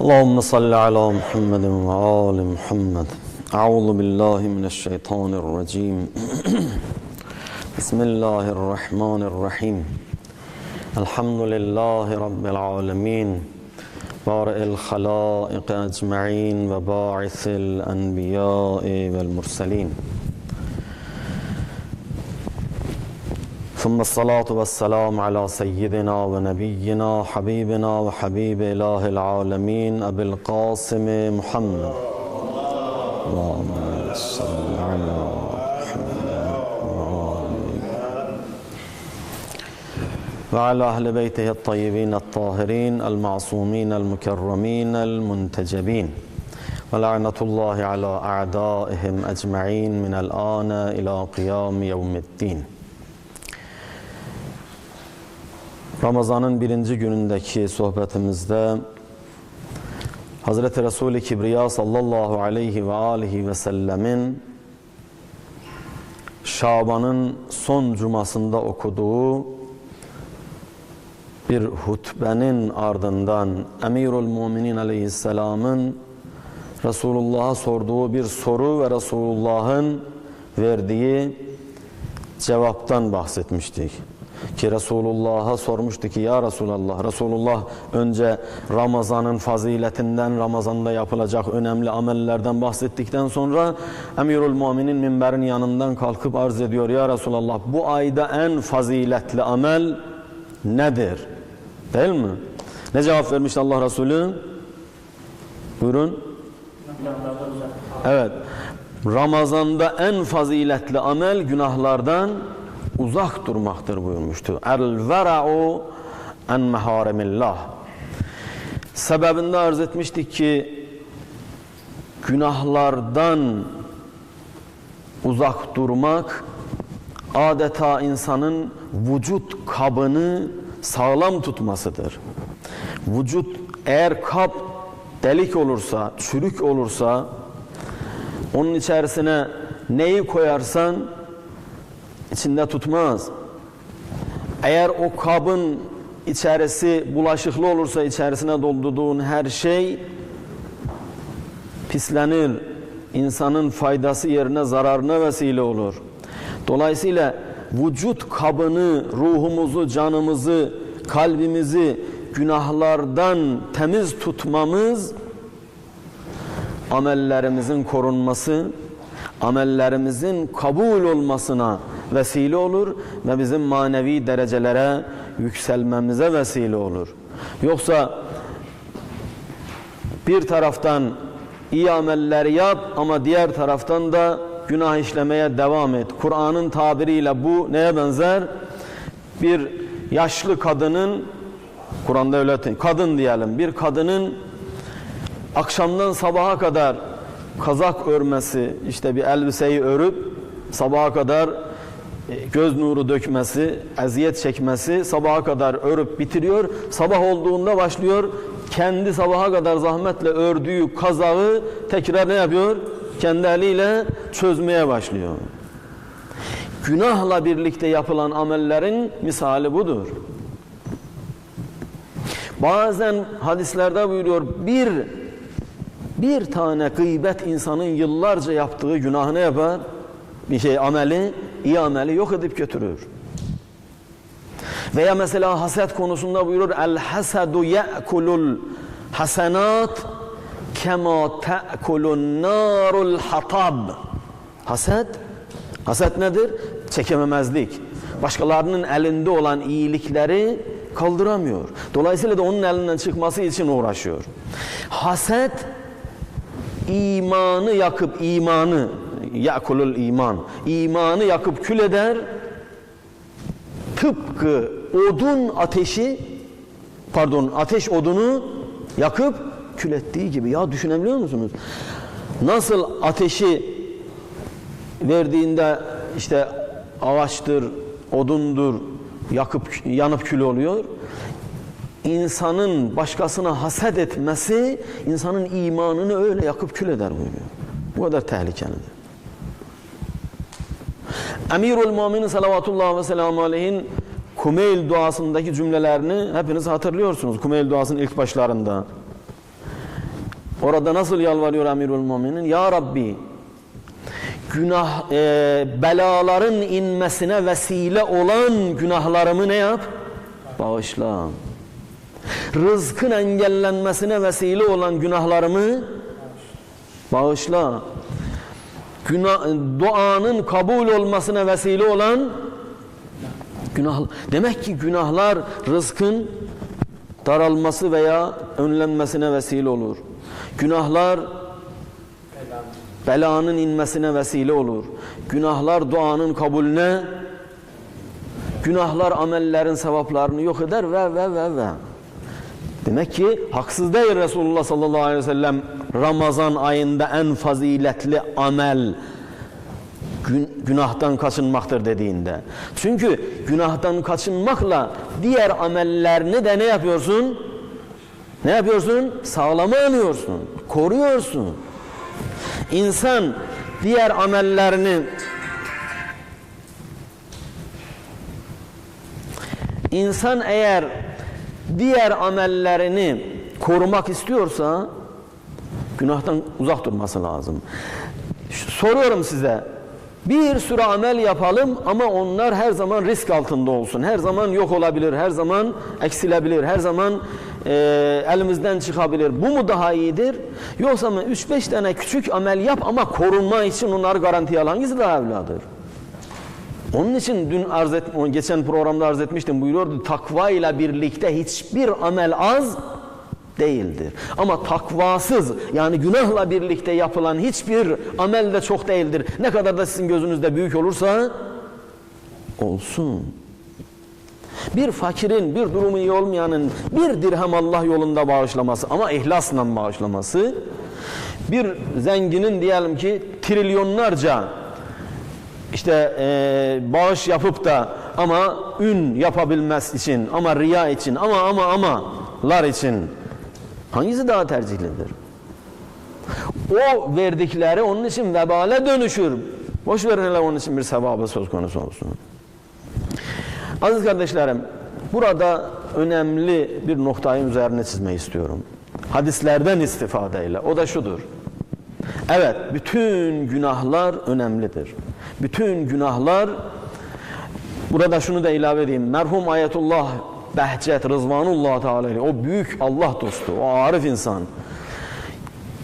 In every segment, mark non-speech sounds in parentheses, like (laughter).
اللهم صل على محمد وآل محمد. أعوذ بالله من الشيطان الرجيم. (clears throat) بسم الله الرحمن الرحيم. الحمد لله رب العالمين. بارئ الخلائق أجمعين وباعث الأنبياء والمرسلين. ثم الصلاة والسلام على سيدنا ونبينا حبيبنا وحبيب إله العالمين أبي القاسم محمد. اللهم صل على محمد. وعلى أهل بيته الطيبين الطاهرين المعصومين المكرمين المنتجبين. ولعنة الله على أعدائهم أجمعين من الآن إلى قيام يوم الدين. Ramazanın birinci günündeki sohbetimizde Hazreti Resul-i Kibriya sallallahu aleyhi ve alihi ve sellemin Şaban'ın son cumasında okuduğu bir hutbenin ardından Emirül Müminin aleyhisselamın Resulullah'a sorduğu bir soru ve Resulullah'ın verdiği cevaptan bahsetmiştik ki Resulullah'a sormuştu ki ya Resulallah Resulullah önce Ramazan'ın faziletinden Ramazan'da yapılacak önemli amellerden bahsettikten sonra Emirül Müminin minberin yanından kalkıp arz ediyor ya Resulallah bu ayda en faziletli amel nedir? Değil mi? Ne cevap vermiş Allah Resulü? Buyurun. Evet. Ramazan'da en faziletli amel günahlardan uzak durmaktır buyurmuştu. El vera'u en meharemillah. Sebebinde arz etmiştik ki günahlardan uzak durmak adeta insanın vücut kabını sağlam tutmasıdır. Vücut eğer kap delik olursa, çürük olursa onun içerisine neyi koyarsan içinde tutmaz. Eğer o kabın içerisi bulaşıklı olursa içerisine doldurduğun her şey pislenir. İnsanın faydası yerine zararına vesile olur. Dolayısıyla vücut kabını, ruhumuzu, canımızı, kalbimizi günahlardan temiz tutmamız amellerimizin korunması, amellerimizin kabul olmasına vesile olur ve bizim manevi derecelere yükselmemize vesile olur. Yoksa bir taraftan iyi ameller yap ama diğer taraftan da günah işlemeye devam et. Kur'an'ın tabiriyle bu neye benzer? Bir yaşlı kadının Kur'an'da öyle kadın diyelim. Bir kadının akşamdan sabaha kadar kazak örmesi, işte bir elbiseyi örüp sabaha kadar göz nuru dökmesi, eziyet çekmesi, sabaha kadar örüp bitiriyor. Sabah olduğunda başlıyor kendi sabaha kadar zahmetle ördüğü kazağı tekrar ne yapıyor? Kendi eliyle çözmeye başlıyor. Günahla birlikte yapılan amellerin misali budur. Bazen hadislerde buyuruyor bir bir tane gıybet insanın yıllarca yaptığı günahını yapar. Bir şey ameli, iyi ameli yok edip götürür. Veya mesela haset konusunda buyurur el hasadu ye'kulul hasenat kema te'kulun narul hatab. Haset haset nedir? Çekememezlik. Başkalarının elinde olan iyilikleri kaldıramıyor. Dolayısıyla da onun elinden çıkması için uğraşıyor. Haset imanı yakıp imanı yakulul iman imanı yakıp kül eder tıpkı odun ateşi pardon ateş odunu yakıp kül ettiği gibi ya düşünebiliyor musunuz nasıl ateşi verdiğinde işte ağaçtır odundur yakıp yanıp kül oluyor insanın başkasına haset etmesi insanın imanını öyle yakıp kül eder buyuruyor. Bu kadar tehlikelidir. Emirül Müminin salavatullah ve selamu aleyhin Kumeyl duasındaki cümlelerini hepiniz hatırlıyorsunuz. Kumeyl duasının ilk başlarında. Orada nasıl yalvarıyor Emirül Müminin? Ya Rabbi günah e, belaların inmesine vesile olan günahlarımı ne yap? Bağışla. Rızkın engellenmesine vesile olan günahlarımı bağışla. Günah, duanın kabul olmasına vesile olan günah. Demek ki günahlar rızkın daralması veya önlenmesine vesile olur. Günahlar belanın inmesine vesile olur. Günahlar duanın kabulüne, günahlar amellerin sevaplarını yok eder ve ve ve ve. Demek ki haksız değil Resulullah sallallahu aleyhi ve sellem Ramazan ayında en faziletli amel gün, günahtan kaçınmaktır dediğinde. Çünkü günahtan kaçınmakla diğer amellerini de ne yapıyorsun? Ne yapıyorsun? Sağlama alıyorsun, koruyorsun. İnsan diğer amellerini insan eğer diğer amellerini korumak istiyorsa günahtan uzak durması lazım. Soruyorum size. Bir sürü amel yapalım ama onlar her zaman risk altında olsun. Her zaman yok olabilir, her zaman eksilebilir, her zaman e, elimizden çıkabilir. Bu mu daha iyidir? Yoksa mı 3-5 tane küçük amel yap ama korunma için onları garantiye al. Hangisi daha evladır? Onun için dün arz et, geçen programda arz etmiştim buyuruyordu takva ile birlikte hiçbir amel az değildir. Ama takvasız yani günahla birlikte yapılan hiçbir amel de çok değildir. Ne kadar da sizin gözünüzde büyük olursa olsun. Bir fakirin, bir durumu iyi olmayanın bir dirhem Allah yolunda bağışlaması ama ihlasla bağışlaması bir zenginin diyelim ki trilyonlarca işte e, bağış yapıp da ama ün yapabilmez için ama riya için ama ama amalar için hangisi daha tercihlidir? O verdikleri onun için vebale dönüşür. Boş verin hele onun için bir sevabı söz konusu olsun. Aziz kardeşlerim, burada önemli bir noktayı üzerine çizmeyi istiyorum. Hadislerden istifadeyle. O da şudur. Evet, bütün günahlar önemlidir. Bütün günahlar burada şunu da ilave edeyim. Merhum Ayetullah Behçet Rızvanullah Teala o büyük Allah dostu, o arif insan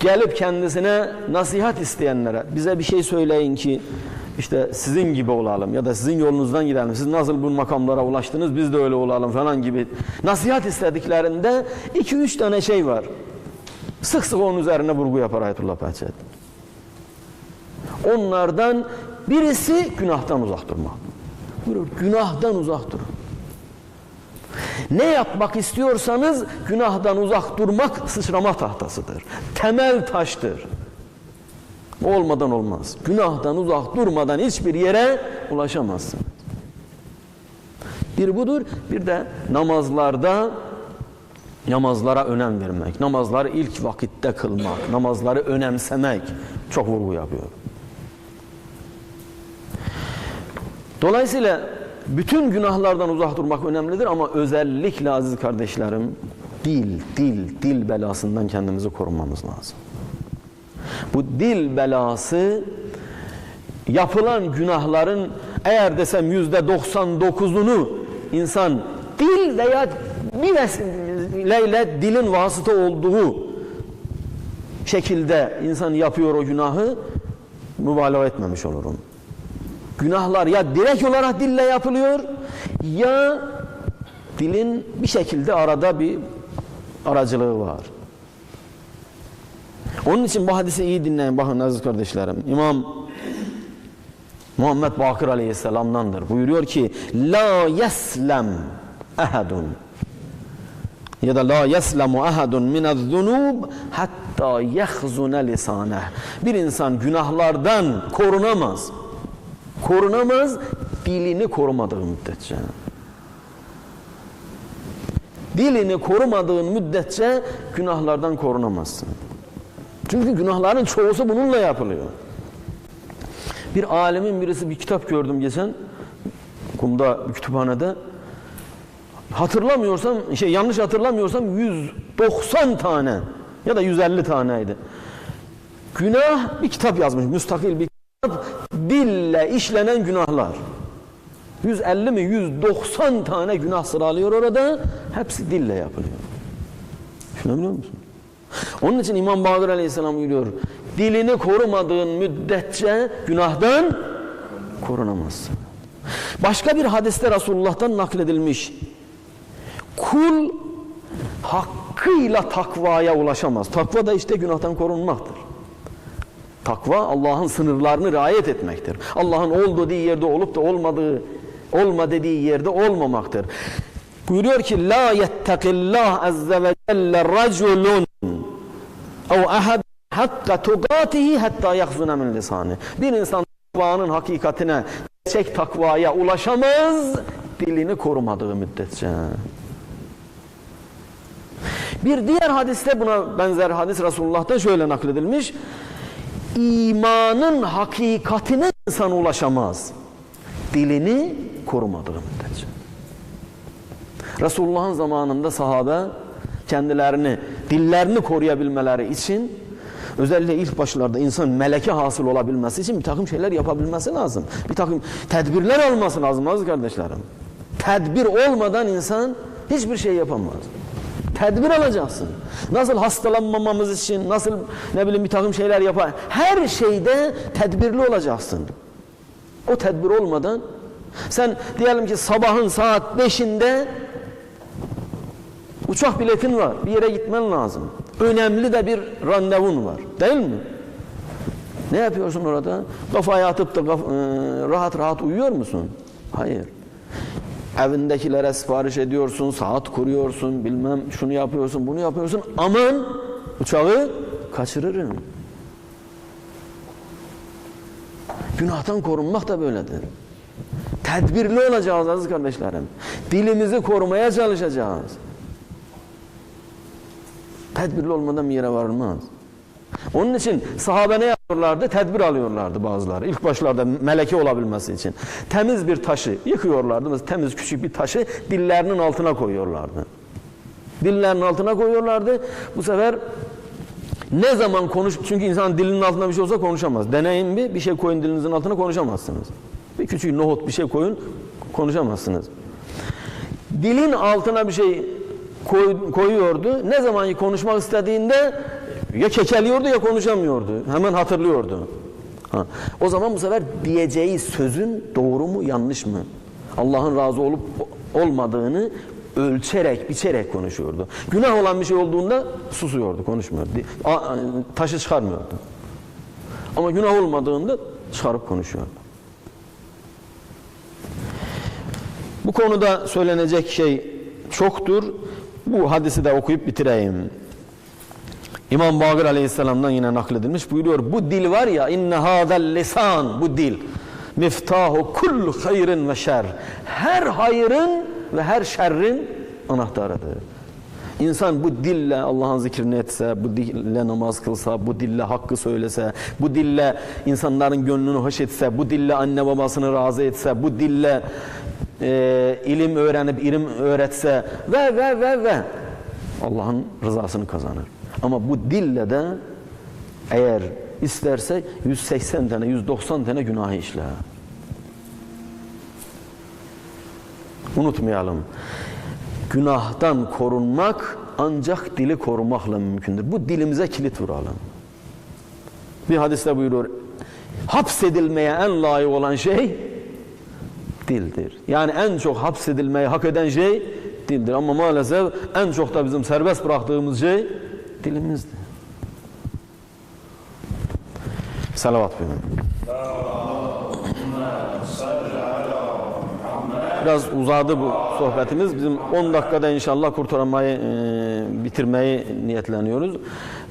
gelip kendisine nasihat isteyenlere bize bir şey söyleyin ki işte sizin gibi olalım ya da sizin yolunuzdan gidelim. Siz nasıl bu makamlara ulaştınız biz de öyle olalım falan gibi nasihat istediklerinde iki üç tane şey var. Sık sık onun üzerine vurgu yapar Ayetullah Behçet. Onlardan birisi günahtan uzak durmak. Buyurur, günahtan uzak durun. Ne yapmak istiyorsanız günahdan uzak durmak sıçrama tahtasıdır. Temel taştır. Olmadan olmaz. Günahdan uzak durmadan hiçbir yere ulaşamazsın. Bir budur. Bir de namazlarda namazlara önem vermek, namazları ilk vakitte kılmak, namazları önemsemek çok vurgu yapıyor. Dolayısıyla bütün günahlardan uzak durmak önemlidir ama özellikle aziz kardeşlerim dil, dil, dil belasından kendimizi korumamız lazım. Bu dil belası yapılan günahların eğer desem yüzde 99'unu insan dil veya bir vesileyle dilin vasıta olduğu şekilde insan yapıyor o günahı mübalağa etmemiş olurum. Günahlar ya direkt olarak dille yapılıyor ya dilin bir şekilde arada bir aracılığı var. Onun için bu hadisi iyi dinleyin bakın aziz kardeşlerim. İmam Muhammed Bakır Aleyhisselam'dandır. Buyuruyor ki La yeslem ehadun ya da la yeslemu ahadun minez-zunub hatta yahzuna lisaneh. Bir insan günahlardan korunamaz. Korunamaz dilini korumadığı müddetçe. Dilini korumadığın müddetçe günahlardan korunamazsın. Çünkü günahların çoğusu bununla yapılıyor. Bir alemin birisi bir kitap gördüm geçen kumda bir kütüphanede. Hatırlamıyorsam, şey yanlış hatırlamıyorsam 190 tane ya da 150 taneydi. Günah bir kitap yazmış, müstakil bir kitap. Dille işlenen günahlar. 150 mi 190 tane günah sıralıyor orada. Hepsi dille yapılıyor. Düşünebiliyor musun? Onun için İmam Bahadır Aleyhisselam buyuruyor. Dilini korumadığın müddetçe günahdan korunamazsın. Başka bir hadiste Resulullah'tan nakledilmiş. Kul hakkıyla takvaya ulaşamaz. Takva da işte günahtan korunmaktır. Takva Allah'ın sınırlarını riayet etmektir. Allah'ın ol dediği yerde olup da olmadığı olma dediği yerde olmamaktır. Buyuruyor ki la yettekillah azze ve celle raculun ev ahad hakka tugatihi hatta yahzuna min lisani. Bir insan takvanın hakikatine, gerçek takvaya ulaşamaz dilini korumadığı müddetçe. Bir diğer hadiste buna benzer hadis Resulullah'ta şöyle nakledilmiş. İmanın hakikatine insan ulaşamaz. Dilini korumadığı müddetçe. Resulullah'ın zamanında sahabe kendilerini, dillerini koruyabilmeleri için özellikle ilk başlarda insan meleke hasıl olabilmesi için bir takım şeyler yapabilmesi lazım. Bir takım tedbirler alması lazım aziz kardeşlerim. Tedbir olmadan insan hiçbir şey yapamaz. Tedbir alacaksın. Nasıl hastalanmamamız için, nasıl ne bileyim bir takım şeyler yapar. Her şeyde tedbirli olacaksın. O tedbir olmadan sen diyelim ki sabahın saat 5'inde uçak biletin var. Bir yere gitmen lazım. Önemli de bir randevun var. Değil mi? Ne yapıyorsun orada? Kafayı atıp da kaf- e, rahat rahat uyuyor musun? Hayır. Evindekilere sipariş ediyorsun, saat kuruyorsun, bilmem şunu yapıyorsun, bunu yapıyorsun. Aman uçağı kaçırırım. Günahtan korunmak da böyledir. Tedbirli olacağız aziz kardeşlerim. Dilimizi korumaya çalışacağız. Tedbirli olmadan bir yere varılmaz. Onun için sahabe ne yapıyorlardı? Tedbir alıyorlardı bazıları. İlk başlarda meleke olabilmesi için. Temiz bir taşı yıkıyorlardı. Temiz küçük bir taşı dillerinin altına koyuyorlardı. Dillerinin altına koyuyorlardı. Bu sefer ne zaman konuş... Çünkü insan dilinin altında bir şey olsa konuşamaz. Deneyin bir, bir şey koyun dilinizin altına konuşamazsınız. Bir küçük nohut bir şey koyun konuşamazsınız. Dilin altına bir şey koy, koyuyordu. Ne zaman konuşmak istediğinde ya kekeliyordu ya konuşamıyordu. Hemen hatırlıyordu. Ha. O zaman bu sefer diyeceği sözün doğru mu yanlış mı? Allah'ın razı olup olmadığını ölçerek, biçerek konuşuyordu. Günah olan bir şey olduğunda susuyordu, konuşmuyordu. Taşı çıkarmıyordu. Ama günah olmadığında çıkarıp konuşuyordu. Bu konuda söylenecek şey çoktur. Bu hadisi de okuyup bitireyim. İmam Bakır Aleyhisselam'dan yine nakledilmiş buyuruyor. Bu dil var ya inne hadel lisan bu dil miftahu kull hayrin ve şer. Her hayrın ve her şerrin anahtarıdır. İnsan bu dille Allah'ın zikrini etse, bu dille namaz kılsa, bu dille hakkı söylese, bu dille insanların gönlünü hoş etse, bu dille anne babasını razı etse, bu dille e, ilim öğrenip ilim öğretse ve ve ve ve Allah'ın rızasını kazanır. Ama bu dille de eğer isterse 180 tane 190 tane günah işler. Unutmayalım. Günahtan korunmak ancak dili korumakla mümkündür. Bu dilimize kilit vuralım. Bir hadiste buyuruyor. Hapsedilmeye en layık olan şey dildir. Yani en çok hapsedilmeyi hak eden şey dildir. Ama maalesef en çok da bizim serbest bıraktığımız şey dilimizdir. Salavat buyurun. Biraz uzadı bu sohbetimiz. Bizim 10 dakikada inşallah kurtarmayı, e, bitirmeyi niyetleniyoruz.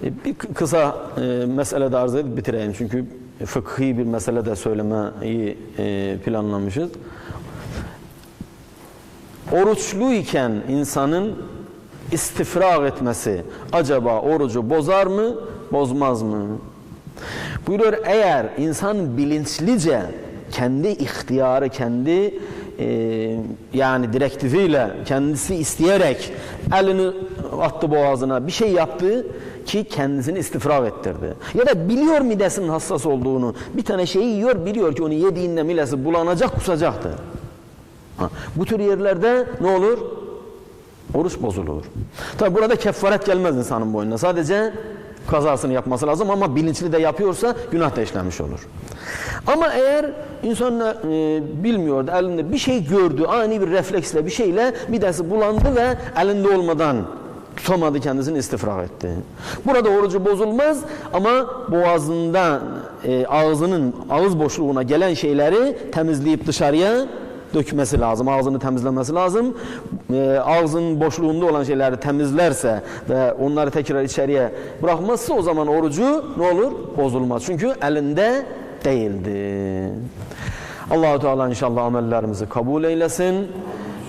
E, bir kısa e, mesele de arz edip bitireyim. Çünkü fıkhi bir mesele de söylemeyi e, planlamışız. Oruçluyken insanın istifrag etmesi acaba orucu bozar mı, bozmaz mı? Buyuruyor eğer insan bilinçlice kendi ihtiyarı, kendi e, yani direktifiyle kendisi isteyerek elini attı boğazına bir şey yaptı ki kendisini istifrak ettirdi. Ya da biliyor midesinin hassas olduğunu. Bir tane şeyi yiyor biliyor ki onu yediğinde midesi bulanacak kusacaktır. Ha, bu tür yerlerde ne olur? Oruç bozulur. Tabi burada kefaret gelmez insanın boynuna. Sadece kazasını yapması lazım ama bilinçli de yapıyorsa günah da işlenmiş olur. Ama eğer insan e, bilmiyordu, elinde bir şey gördü, ani bir refleksle bir şeyle midesi bulandı ve elinde olmadan tutamadı kendisini istifrak etti. Burada orucu bozulmaz ama boğazından e, ağzının ağız boşluğuna gelen şeyleri temizleyip dışarıya dökmesi lazım. Ağzını temizlemesi lazım. E, ağzın boşluğunda olan şeyleri temizlerse ve onları tekrar içeriye bırakmazsa o zaman orucu ne olur? Bozulmaz. Çünkü elinde değildi. Allahu Teala inşallah amellerimizi kabul eylesin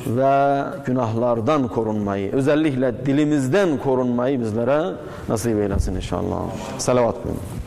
ve günahlardan korunmayı, özellikle dilimizden korunmayı bizlere nasip eylesin inşallah. Selavat buyurun.